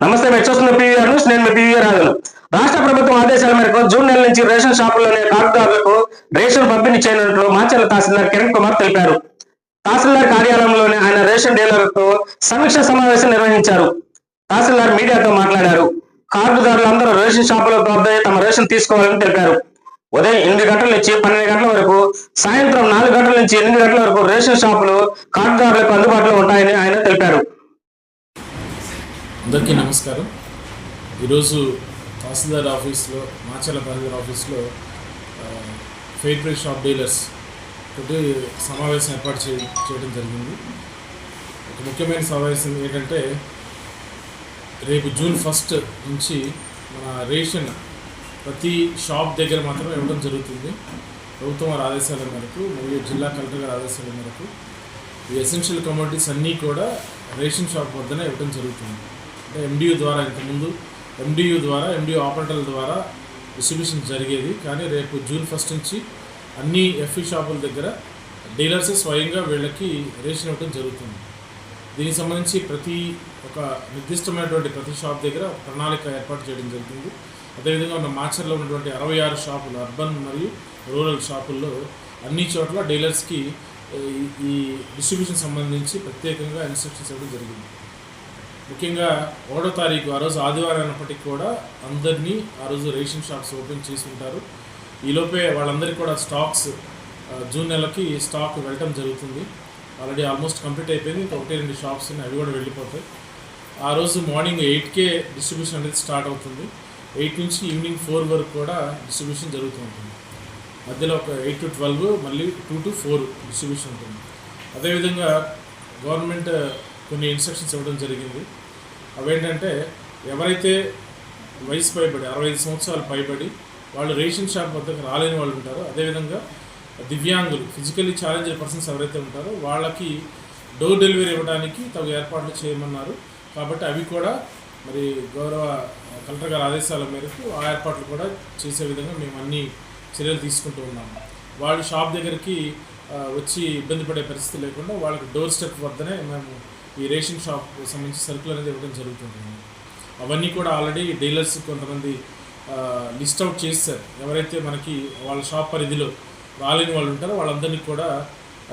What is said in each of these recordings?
నమస్తే మీరు చూస్తున్న పీవీఆర్ న్యూస్. నేను మీ పీవీఆర్ రాజును రాష్ట్ర ప్రభుత్వం ఆదేశాల మేరకు జూన్ నెల నుంచి రేషన్ షాపుల్లోనే కార్డుదారులకు రేషన్ పంపిణీ చేయనున్నట్లు మాచర్ల తహసీల్దార్ కిరణ్ కుమార్ తెలిపారు. తహసీల్దార్ కార్యాలయంలోనే ఆయన రేషన్ డీలర్లతో సమీక్ష సమావేశం నిర్వహించారు. తహసీల్దార్ మీడియాతో మాట్లాడారు. కార్డుదారులందరూ రేషన్ షాపుల వద్ద తమ రేషన్ తీసుకోవాలని తెలిపారు. ఉదయం ఎనిమిది గంటల నుంచి పన్నెండు గంటల వరకు సాయంత్రం నాలుగు గంటల నుంచి ఎనిమిది గంటల వరకు రేషన్ షాపులు కార్డుదారులకు అందుబాటులో ఉంటాయని ఆయన అందరికీ నమస్కారం. ఈరోజు తహసీల్దార్ ఆఫీస్లో మాచల తహసీల్దార్ ఆఫీస్లో ఫెయిర్ ప్రైస్ షాప్ డీలర్స్ తోటి సమావేశం ఏర్పాటు చే చేయడం జరిగింది. ఒక ముఖ్యమైన సమావేశం ఏంటంటే రేపు జూన్ ఫస్ట్ నుంచి మన రేషన్ ప్రతి షాప్ దగ్గర మాత్రం ఇవ్వడం జరుగుతుంది. ప్రభుత్వం వారి ఆదేశాల మేరకు మరియు జిల్లా కలెక్టర్ గారి ఆదేశాల మేరకు ఈ ఎసెన్షియల్ కమోడిటీస్ అన్నీ కూడా రేషన్ షాప్ వద్దనే ఇవ్వడం జరుగుతుంది. ఎండియూ ద్వారా ఇంతకుముందు ఎండియూ ద్వారా ఎండియూ ఆపరేటర్ల ద్వారా డిస్ట్రిబ్యూషన్ జరిగేది. కానీ రేపు జూన్ ఫస్ట్ నుంచి అన్ని ఎఫ్ఈ షాపుల దగ్గర డీలర్స్ స్వయంగా వీళ్ళకి రేషన్ ఇవ్వడం జరుగుతుంది. దీనికి సంబంధించి ప్రతి ఒక నిర్దిష్టమైనటువంటి ప్రతి షాప్ దగ్గర ప్రణాళిక ఏర్పాటు చేయడం జరుగుతుంది. అదేవిధంగా ఉన్న మాచర్లో ఉన్నటువంటి అరవై ఆరు షాపులు అర్బన్ మరియు రూరల్ షాపుల్లో అన్ని చోట్ల డీలర్స్కి ఈ- ఈ డిస్ట్రిబ్యూషన్ సంబంధించి ప్రత్యేకంగా ఇన్స్ట్రక్షన్స్ ఇవ్వడం జరిగింది. ముఖ్యంగా ఒకటో తారీఖు ఆ రోజు ఆదివారం అయినప్పటికీ కూడా అందరినీ ఆ రోజు రేషన్ షాప్స్ ఓపెన్ చేసి ఉంటారు. ఈలోపే వాళ్ళందరికీ కూడా స్టాక్స్ జూన్ నెలకి స్టాక్ వెళ్ళటం జరుగుతుంది. ఆల్రెడీ ఆల్మోస్ట్ కంప్లీట్ అయిపోయింది. ఇంకా ఒకటి రెండు షాప్స్ ఉన్నాయి. అవి కూడా వెళ్ళిపోతాయి. ఆ రోజు మార్నింగ్ ఎయిట్కే డిస్ట్రిబ్యూషన్ అనేది స్టార్ట్ అవుతుంది. ఎయిట్ నుంచి ఈవినింగ్ ఫోర్ వరకు కూడా డిస్ట్రిబ్యూషన్ జరుగుతూ ఉంటుంది. మధ్యలో ఒక ఎయిట్ టు ట్వెల్వ్ మళ్ళీ టూ టు ఫోర్ డిస్ట్రిబ్యూషన్ ఉంటుంది. అదేవిధంగా గవర్నమెంట్ కొన్ని ఇన్స్ట్రక్షన్స్ ఇవ్వడం జరిగింది. అవేంటంటే ఎవరైతే వయసు పైబడి అరవై ఐదు సంవత్సరాలు పైబడి వాళ్ళు రేషన్ షాప్ వద్దకు రాలేని వాళ్ళు ఉంటారో అదేవిధంగా దివ్యాంగులు ఫిజికల్లీ ఛాలెంజ్డ్ పర్సన్స్ ఎవరైతే ఉంటారో వాళ్ళకి డోర్ డెలివరీ ఇవ్వడానికి తగు ఏర్పాట్లు చేయమన్నారు. కాబట్టి అవి కూడా మరి గౌరవ కలెక్టర్ గారి ఆదేశాల మేరకు ఆ ఏర్పాట్లు కూడా చేసే విధంగా మేము అన్ని చర్యలు తీసుకుంటూ ఉన్నాము. వాళ్ళు షాప్ దగ్గరికి వచ్చి ఇబ్బంది పడే పరిస్థితి లేకుండా వాళ్ళకి డోర్ స్టెప్ వద్దనే మేము ఈ రేషన్ షాప్ సంబంధించి సరుకులు అనేది ఇవ్వడం జరుగుతుంది. అవన్నీ కూడా ఆల్రెడీ డీలర్స్ కొంతమంది లిస్ట్ అవుట్ చేస్తారు. ఎవరైతే మనకి వాళ్ళ షాప్ పరిధిలో రాలేని వాళ్ళు ఉంటారో వాళ్ళందరినీ కూడా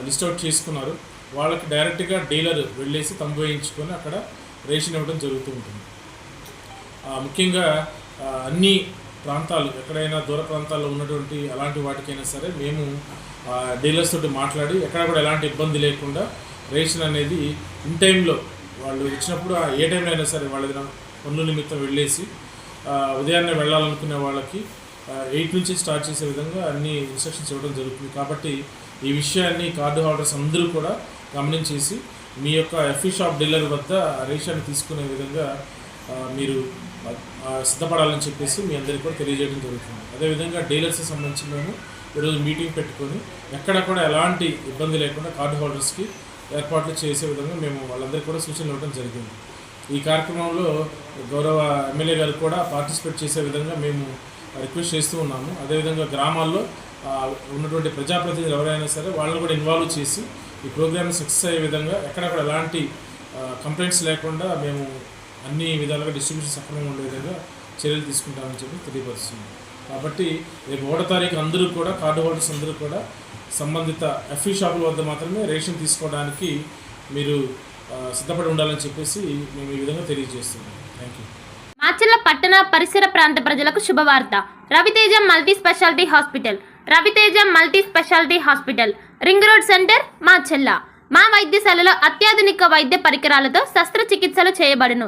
లిస్ట్ అవుట్ చేసుకున్నారు. వాళ్ళకి డైరెక్ట్గా డీలర్ వెళ్ళేసి తంబు వేయించుకొని అక్కడ రేషన్ ఇవ్వడం జరుగుతూ ఉంటుంది. ముఖ్యంగా అన్ని ప్రాంతాలు ఎక్కడైనా దూర ప్రాంతాల్లో ఉన్నటువంటి అలాంటి వాటికైనా సరే మేము డీలర్స్ తోటి మాట్లాడి ఎక్కడ కూడా ఎలాంటి ఇబ్బంది లేకుండా రేషన్ అనేది ఇన్ టైంలో వాళ్ళు ఇచ్చినప్పుడు ఆ ఏ టైంలో అయినా సరే వాళ్ళ దగ్గర పనుల నిమిత్తం వెళ్ళేసి ఉదయాన్నే వెళ్ళాలనుకునే వాళ్ళకి ఎయిట్ నుంచి స్టార్ట్ చేసే విధంగా అన్ని ఇన్స్ట్రక్షన్స్ ఇవ్వడం జరుగుతుంది. కాబట్టి ఈ విషయాన్ని కార్డు హోల్డర్స్ అందరూ కూడా గమనించేసి మీ యొక్క ఎఫ్ఈ షాప్ డీలర్ వద్ద రేషన్ తీసుకునే విధంగా మీరు సిద్ధపడాలని చెప్పేసి మీ అందరికీ కూడా తెలియజేయడం జరుగుతుంది. అదేవిధంగా డీలర్స్కి సంబంధించి మేము ఈరోజు మీటింగ్ పెట్టుకొని ఎక్కడ కూడా ఎలాంటి ఇబ్బంది లేకుండా కార్డు హోల్డర్స్కి ఏర్పాట్లు చేసే విధంగా మేము వాళ్ళందరికీ కూడా సూచనలు ఇవ్వడం జరిగింది. ఈ కార్యక్రమంలో గౌరవ ఎమ్మెల్యే గారు కూడా పార్టిసిపేట్ చేసే విధంగా మేము రిక్వెస్ట్ చేస్తూ ఉన్నాము. అదేవిధంగా గ్రామాల్లో ఉన్నటువంటి ప్రజాప్రతినిధులు ఎవరైనా సరే వాళ్ళని కూడా ఇన్వాల్వ్ చేసి ఈ ప్రోగ్రామ్ సక్సెస్ అయ్యే విధంగా ఎక్కడక్కడ ఎలాంటి కంప్లైంట్స్ లేకుండా మేము అన్ని విధాలుగా డిస్ట్రిబ్యూషన్ సక్రమంగా ఉండే విధంగా చర్యలు తీసుకుంటామని చెప్పి తెలియపరుస్తున్నాం. కాబట్టి రేపు ఒకటో తారీఖు అందరూ కూడా కార్డు హోల్డర్స్ అందరూ కూడా సంబంధిత ఎఫ్ఈ షాపుల వద్ద మాత్రమే రేషన్ తీసుకోవడానికి మీరు సిద్ధపడి ఉండాలని చెప్పేసి మేము ఈ విధంగా తెలియజేస్తున్నాం. థ్యాంక్ యూ మాచర్ల పట్టణ పరిసర ప్రాంత ప్రజలకు శుభవార్త. Raviteja multi speciality hospital. Raviteja multi speciality hospital. Ring road centre Macherla మా వైద్యశాలలో అత్యాధునిక వైద్య పరికరాలతో శస్త్రచికిత్సలు చేయబడును.